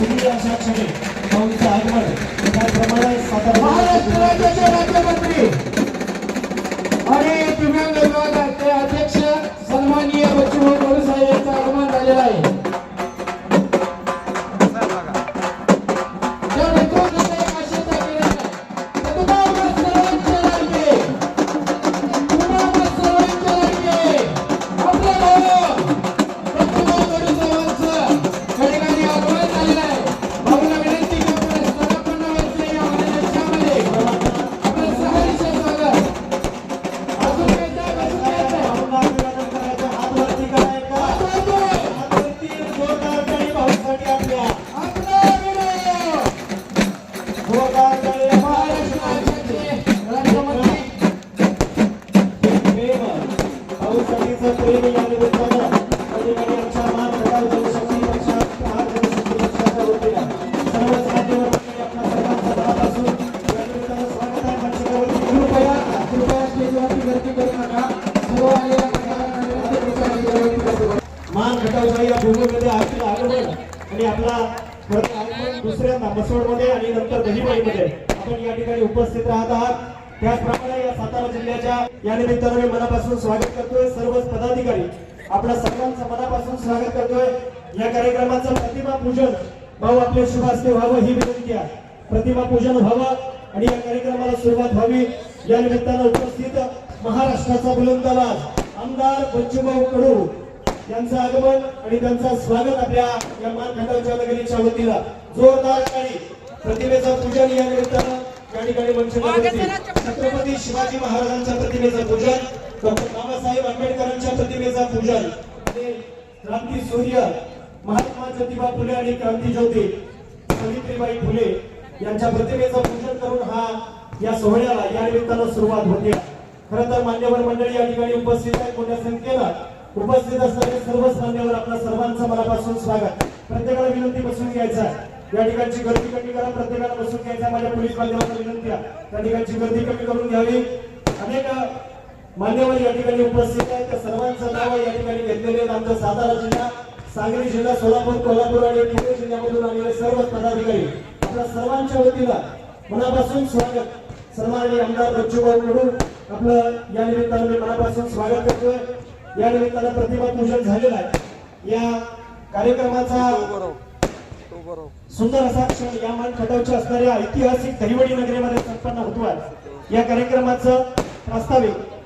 सुनील अशा क्षणी भाऊंचं आगमन. त्याचप्रमाणे महाराष्ट्र राज्याचे राज्यमंत्री. आणि दिव्यांग विभागाचे अध्यक्ष सन्माननीय बच्चूभाऊ कडू साहेब आगमन झालेलं आहे. आणि आपला दुसऱ्यांदा बसवडमध्ये आणि नंतर दहीबाईमध्ये आपण या ठिकाणी उपस्थित राहत आहात. त्याचप्रमाणे या सातारा जिल्ह्याच्या या निमित्तानं मी मनापासून स्वागत करतोय. सर्वच पदाधिकारी आपल्या सर्वांचं मनापासून स्वागत करतोय. या कार्यक्रमाचं प्रतिमा पूजन भाऊ आपले शुभ हस्ते व्हावं ही विनंती आहे. प्रतिमा पूजन व्हावं आणि या कार्यक्रमाला सुरुवात व्हावी. या निमित्तानं उपस्थित महाराष्ट्राचा बुलंदाबाज आमदार बच्चूभाऊ कडू यांचं आगमन आणि त्यांचं स्वागत आपल्या या मानखंडाच्या नगरीच्या वतीला जोरदार आणि प्रतिमेचं पूजन या निमित्तानं या ठिकाणी मंचनावरती छत्रपती शिवाजी महाराजांच्या प्रतिमेचं पूजन डॉक्टर बाबासाहेब आंबेडकरांच्या प्रतिमेचं पूजन क्रांती सूर्य महात्मा ज्योतिबा फुले आणि क्रांती ज्योती सावित्रीबाई फुले यांच्या प्रतिमेचं पूजन करून हा या सोहळ्याला या निमित्तानं सुरुवात होते. खरं तर मान्यवर मंडळी या ठिकाणी उपस्थित आहेत मोठ्या संख्येनं. उपस्थित असणारे सर्वच मान्यवर आपल्या सर्वांचं मनापासून स्वागत. प्रत्येकाला विनंती बसून घ्यायचा आहे. या ठिकाणची गर्दी कमी करा प्रत्येकाला बसून घ्यायचा माझ्या पोलीस बांधवांना विनंती आहे. त्या ठिकाणची गर्दी कमी करून घ्यावी. अनेक मान्यवर या ठिकाणी उपस्थित आहेत. त्या सर्वांचं नाव या ठिकाणी घेतलेले आमचा सातारा जिल्हा सांगली जिल्हा सोलापूर कोल्हापूर आणि पुणे जिल्ह्यामधून आलेले सर्व पदाधिकारी. आपल्या सर्वांच्या वतीनं मनापासून स्वागत. सन्माननीय आमदार बच्चूभाऊ कडू आपलं या निमित्तानं मी मनापासून स्वागत करतोय. या निमित्तानं प्रतिमा पूजन झालेलं आहे. या कार्यक्रमाचा सुंदर असा क्षण या मान खटावच्या असणाऱ्या ऐतिहासिक दहिवडी नगरीमध्ये संपन्न होतो आहे या कार्यक्रमाचं प्रास्ताविक